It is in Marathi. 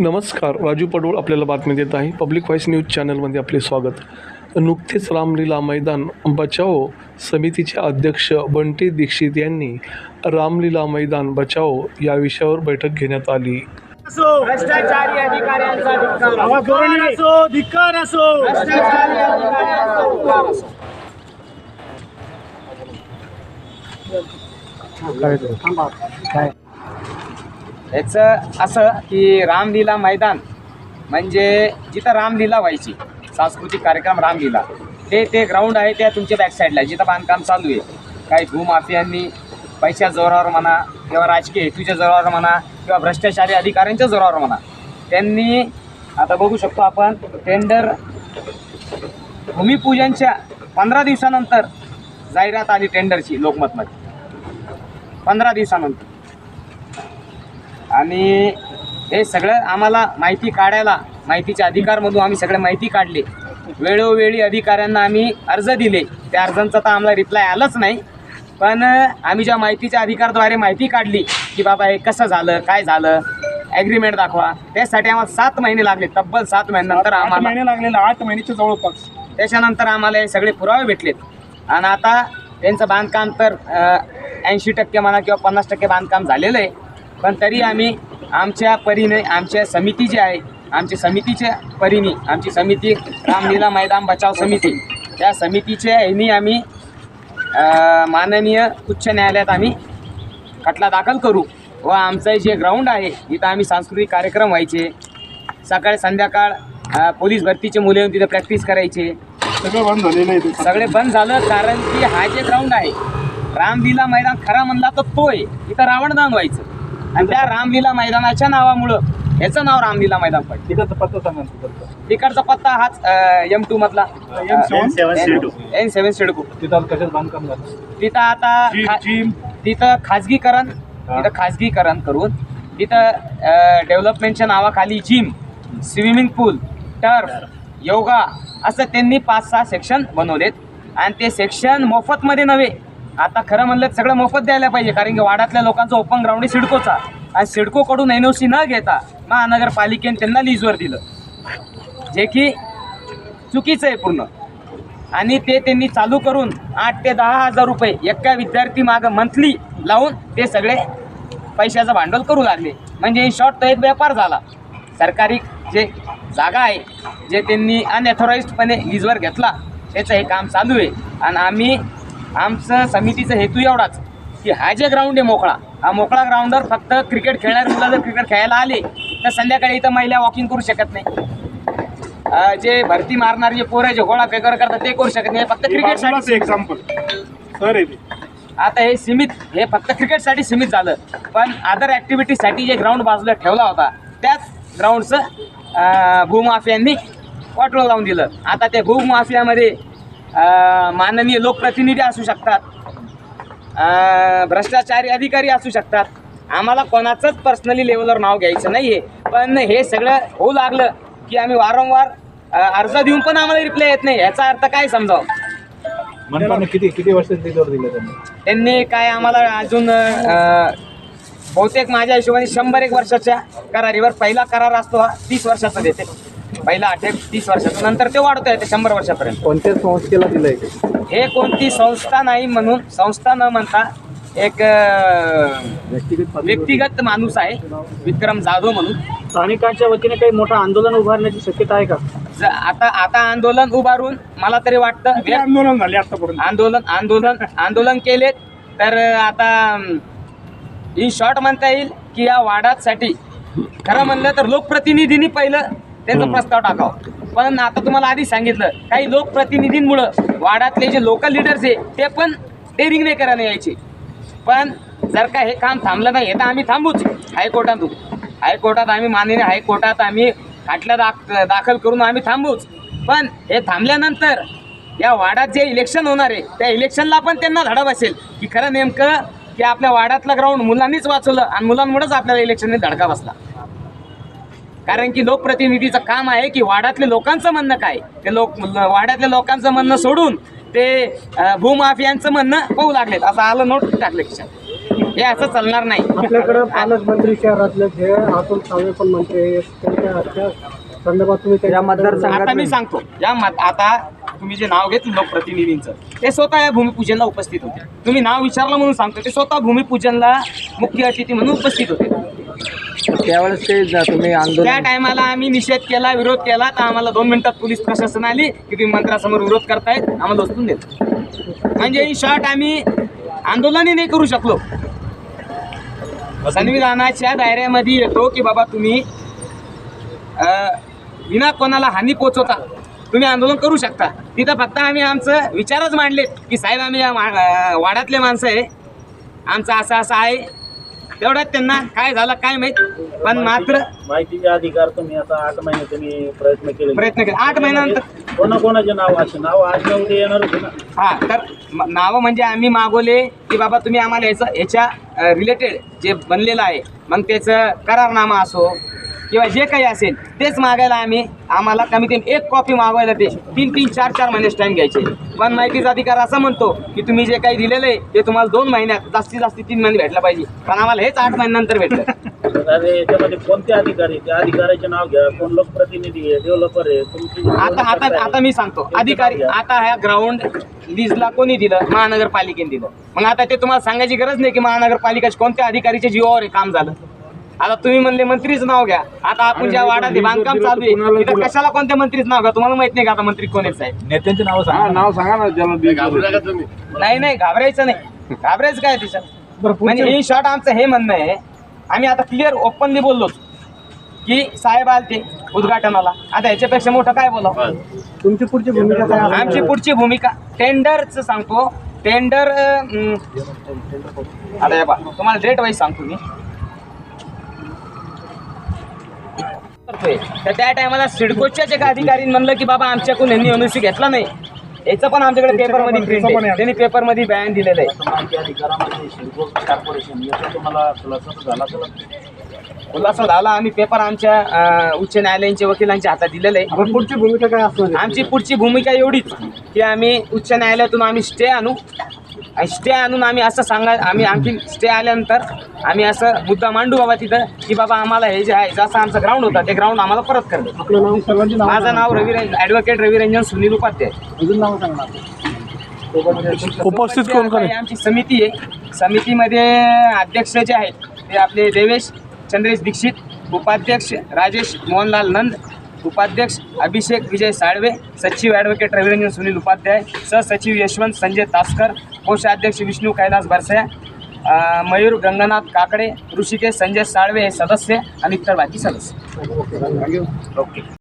नमस्कार राजू पडोळ आपल्याला बातमी देत आहे. पब्लिक व्हॉइस न्यूज चॅनलमध्ये आपले स्वागत. नुकतेच रामलीला मैदान बचाओ समितीचे अध्यक्ष बंटी दीक्षित यांनी रामलीला मैदान बचाओ या विषयावर बैठक घेण्यात आली. भ्रष्टाचारी अधिकाऱ्यांचा धिक्कार असो. भ्रष्टाचारी अधिकाऱ्यांचा. याचं असं की रामलीला मैदान म्हणजे जिथं रामलीला व्हायची सांस्कृतिक कार्यक्रम रामलीला. ते ते ग्राउंड आहे त्या तुमच्या बॅक साईडला जिथं बांधकाम चालू आहे. काही भूमाफियांनी पैशा जोरावर म्हणा किंवा राजकीय हेतूच्या जोरावर म्हणा किंवा भ्रष्टाचारी अधिकाऱ्यांच्या जोरावर म्हणा त्यांनी आता बघू शकतो आपण टेंडर भूमिपूजनच्या पंधरा दिवसानंतर जाहिरात आली टेंडरची लोकमतमध्ये. पंधरा दिवसानंतर. आणि हे सगळं आम्हाला माहिती काढायला माहितीच्या अधिकारमधून आम्ही सगळे माहिती काढली. वेळोवेळी अधिकाऱ्यांना आम्ही अर्ज दिले. त्या अर्जांचा तर आम्हाला रिप्लाय आलाच नाही. पण आम्ही ज्या माहितीच्या अधिकारद्वारे माहिती काढली की बाबा हे कसं झालं काय झालं ॲग्रीमेंट दाखवा. त्यासाठी आम्हाला सात महिने लागले. तब्बल सात महिन्यानंतर आम्हाला महिने लागलेले आठ महिन्याच्या जवळपास. त्याच्यानंतर आम्हाला हे सगळे पुरावे भेटलेत. आणि आता त्यांचं बांधकाम तर ऐंशी टक्के म्हणा किंवा पन्नास टक्के बांधकाम झालेलं आहे. पण तरी आम्ही आमच्या परीने आमच्या समिती जी आहे आमच्या समितीच्या परीने आमची समिती रामलीला मैदान बचाव समिती त्या समितीच्या ह्यानी आम्ही माननीय उच्च न्यायालयात आम्ही खटला दाखल करू व आमचं जे ग्राउंड आहे इथं आम्ही सांस्कृतिक कार्यक्रम व्हायचे. सकाळ संध्याकाळ पोलीस भरतीचे मुले येऊन तिथं प्रॅक्टिस करायचे. सगळं बंद झालेलं आहे ते. सगळे बंद झालं कारण की हा जे ग्राउंड आहे रामलीला मैदान खरा म्हणला तर तो आहे इथं रावणदान व्हायचं आणि त्या रामलीला मैदानाच्या नावामुळं याचं नाव रामलीला मैदान पडलं तिथं पत्ता सांगा ना. तिकडचा. पत्ता हाच एम टू मधला. M7 एन सेवन सिडको तिथं आता कशात बांधकाम झालं? तिथं आता जिम- खा- जिम. तिथं खाजगीकरण. तिथं खाजगीकरण करून तिथं डेव्हलपमेंटच्या नावाखाली gym swimming pool turf yoga असं त्यांनी पाच सहा सेक्शन बनवलेत. आणि ते सेक्शन मोफतमध्ये नव्हे आता खरं म्हणलं सगळं मोफत द्यायला पाहिजे कारण की वाड्यातल्या लोकांचा ओपन ग्राउंड आहे सिडकोचा. आणि सिडकोकडून एन ओ सी न घेता महानगरपालिकेने त्यांना लीजवर दिलं. जे की चुकीचं आहे पूर्ण. आणि ते त्यांनी चालू करून आठ ते दहा हजार रुपये एका विद्यार्थी मागं मंथली लावून ते सगळे पैशाचं भांडवल करू लागले. म्हणजे इन शॉर्ट तो एक व्यापार झाला. सरकारी जे जागा आहे जे त्यांनी अनऑथोराईजपणे लीजवर घेतला त्याचं हे काम चालू आहे. आणि आम्ही आमचं समितीचा हेतू एवढाच की हा जे ग्राउंड आहे मोकळा हा मोकळा ग्राउंडवर फक्त क्रिकेट खेळणारे मुलं जर क्रिकेट खेळायला आले तर संध्याकाळी इथं महिला वॉकिंग करू शकत नाही. जे भरती मारणारे जे पोरं जे गोळा फेकर करतात ते करू शकत नाही. फक्त क्रिकेटसाठी एक्झाम्पल सर आता हे सीमित हे फक्त क्रिकेटसाठी सीमित झालं. पण अदर ॲक्टिव्हिटीसाठी जे ग्राउंड बाजूला ठेवला होता त्याच ग्राउंडचं भूमाफियांनी वाटोळं लावून दिलं. आता त्या भूमाफियामध्ये माननीय लोकप्रतिनिधी असू शकतात. अ, भ्रष्टाचारी अधिकारी असू शकतात. आम्हाला कोणाचंच पर्सनली लेवलवर नाव घ्यायचं नाही आहे पण हे सगळं होऊ लागलं की आम्ही वारंवार अर्ज देऊन पण आम्हाला रिप्लाय येत नाही. याचा अर्थ काय समजावं? मनपाने किती किती वर्ष दिलं त्यांनी? त्यांनी काय आम्हाला अजून बहुतेक माझ्या हिशोबाने शंभर एक वर्षाच्या करारीवर पहिला करार असतो हा तीस वर्षाचा देते. पहिला अठ्ठे तीस वर्षाचा नंतर ते वाढतो येते शंभर वर्षापर्यंत. कोणत्या संस्थेला दिलंय हे कोणती संस्था नाही म्हणून संस्था न म्हणता एक अ, व्यक्तिगत व्यक्तिगत माणूस आहे विक्रम जाधव म्हणून. स्थानिकांच्या वतीने काही मोठं आंदोलन उभारण्याची शक्यता आहे का? ज- आता आता आंदोलन उभारून मला तरी वाटतं किती आंदोलन झाले आतापर्यंत? आंदोलन आंदोलन आंदोलन केलेत. तर आता इन शॉर्ट म्हणता येईल की या वादासाठी खरं म्हणलं तर लोकप्रतिनिधींनी पहिलं त्यांचा प्रस्ताव टाकावा. पण आता तुम्हाला आधी सांगितलं काही लोकप्रतिनिधींमुळं वाडातले जे लोकल लिडर्स आहे ते पण डेअरिंग नाही करायला यायचे. पण जर का हे काम थांबलं नाही हे तर आम्ही थांबूच. हायकोर्टातून हायकोर्टात आम्ही माननीय हायकोर्टात आम्ही खाटला दाख दाखल करून आम्ही थांबूच. पण हे थांबल्यानंतर या वाड्यात जे इलेक्शन होणार आहे त्या इलेक्शनला पण त्यांना धडा बसेल. की खरं नेमकं की आपल्या वाड्यातलं ग्राउंड मुलांनीच वाचवलं आणि मुलांमुळेच आपल्याला इलेक्शनने धडका बसला. कारण की लोकप्रतिनिधीचं काम आहे की वाड्यातल्या लोकांचं म्हणणं काय? ते लोक वाड्यातल्या लोकांचं म्हणणं सोडून ते भूमाफियांचं म्हणणं पाहू लागलेत. असं आलं नोट टाकलं हे असं चालणार नाही. आपल्याकडे पालकमंत्री शहरातले जे अतुल सावे पण मंत्री संदर्भात तुम्ही या आता मी सांगतो. या मत आता तुम्ही जे नाव घेतलं लोकप्रतिनिधींचं ते स्वतः या भूमिपूजनला उपस्थित होते. तुम्ही नाव विचारलं म्हणून सांगतो ते स्वतः भूमिपूजनला मुख्य अतिथी म्हणून उपस्थित होते. त्यावेळेस ते तुम्ही त्या टायमाला आम्ही निषेध केला विरोध केला तर आम्हाला दोन मिनिटात पोलीस प्रशासन आली की तुम्ही मंत्रासमोर विरोध करतायत आम्हाला उचलून देत. म्हणजे इन शॉर्ट आम्ही आंदोलनही नाही करू शकलो. संविधानाच्या दायऱ्यामध्ये येतो की बाबा तुम्ही अं, विना कोणाला हानी पोचवता तुम्ही आंदोलन करू शकता. तिथं फक्त आम्ही आमचं विचारच मांडले की साहेब आम्ही या मा- अं, वाड्यातले माणसं आहे. आमचं असं असं आहे. तेवढ्यात त्यांना काय झालं काय माहीत. पण मात्र माहितीचे अधिकार तुम्ही आता आठ महिने तुम्ही प्रयत्न केले प्रयत्न केला. आठ महिन्यानंतर कोणाकोणाचे नाव असे? नाव आज उद्या ना. हा तर म- नावं म्हणजे आम्ही मागवले की बाबा तुम्ही आम्हाला याचं याच्या रिलेटेड जे बनलेलं आहे मग त्याचं करारनामा असो किंवा जे काही असेल तेच मागायला आम्ही आम्हाला कमी कमी एक कॉपी मागवायला ते तीन तीन चार चार महिन्याच टाईम घ्यायचे. पण माहितीचा अधिकार असा म्हणतो की तुम्ही जे काही दिलेलं आहे ते तुम्हाला दोन महिन्यात जास्तीत जास्त तीन महिने भेटलं पाहिजे. पण आम्हाला हेच आठ महिन्यानंतर भेटलं. अरे याच्यामध्ये कोणते अधिकारी त्या अधिकाऱ्याचे नाव घ्या. कोण लोकप्रतिनिधी आहे? डेव्हलपर आहे? तुमची आता आता आता मी सांगतो. अधिकारी. आता ह्या ग्राउंड लीजला कोणी दिलं? महानगरपालिकेने दिलं. मग आता ते तुम्हाला सांगायची गरज नाही की महानगरपालिकेच्या कोणत्या अधिकारीच्या जीवावर हे काम झालं. आता तुम्ही म्हणले मंत्रीच नाव घ्या. आता आपण ज्या वाड्यात हे बांधकाम चालू आहे तिथं कशाला कोणत्या मंत्रीच नाव घ्या? तुम्हाला माहीत नाही का आता मंत्री कोण आहेत साहेब? नेत्यांचे नाव सांगा नाव सांगा ना ज्याला नाही नाही घाबरायचं नाही. घाबरायचं काय तिच्यात? म्हणजे इन शॉर्ट आमचं हे म्हणणं आहे आम्ही आता क्लिअर ओपनली बोललो की साहेब आलते उद्घाटनाला. आता ह्याच्यापेक्षा मोठं काय बोलावं? तुमची पुढची भूमिका काय? आमची पुढची भूमिका टेंडरचं सांगतो. टेंडर आता हे तुम्हाला डेट वाईज सांगतो मी. करतोय. तर त्या टायमाला सिडकोच्याच एका अधिकारीने म्हणलं की बाबा आमच्याकडून यांनी एनओसी घेतला नाही. याचं पण आमच्याकडे पेपरमध्ये प्रिंट आहे. त्यांनी पेपरमध्ये बयान दिलेलं आहे. माहिती अधिकारामध्ये शिरपूर कॉर्पोरेशन याचा तुम्हाला खुलासा झाला असेल. खुलासा झाला. आम्ही पेपर आमच्या उच्च न्यायालयांच्या वकिलांच्या हातात दिलेलं आहे. आपण पुढची भूमिका काय असणार आहे? आमची पुढची भूमिका एवढीच की आम्ही उच्च न्यायालयातून आम्ही स्टे आणू. आणि स्टे आणून आम्ही असं सांगा आम्ही आणखी स्टे आल्यानंतर आम्ही असं मुद्दा मांडू बाबा तिथं की बाबा आम्हाला हे जे आहे जसं आमचं ग्राउंड होतं ते ग्राउंड आम्हाला परत कर दे. आपलं नाव सर्वांची नाव माझं नाव रवी ॲडव्होकेट रविरंजन सुनील उपाध्याय अजून नाव सांगणार उपस्थित कोण कोण आहे? आमची समिती आहे समितीमध्ये अध्यक्ष जे आहेत ते आपले देवेश चंद्रेश दीक्षित उपाध्यक्ष राजेश मोहनलाल नंद उपाध्यक्ष अभिषेक विजय साळवे सचिव ॲडव्होकेट रविरंजन सुनील उपाध्याय सहसचिव यशवंत संजय तासकर कोषाध्यक्ष विष्णू कैलास बरसया अं, मयूर गंगनाथ काकडे ऋषिकेश संजय साळवे हे सदस्य आणि इतर बाकी सदस्य. ओके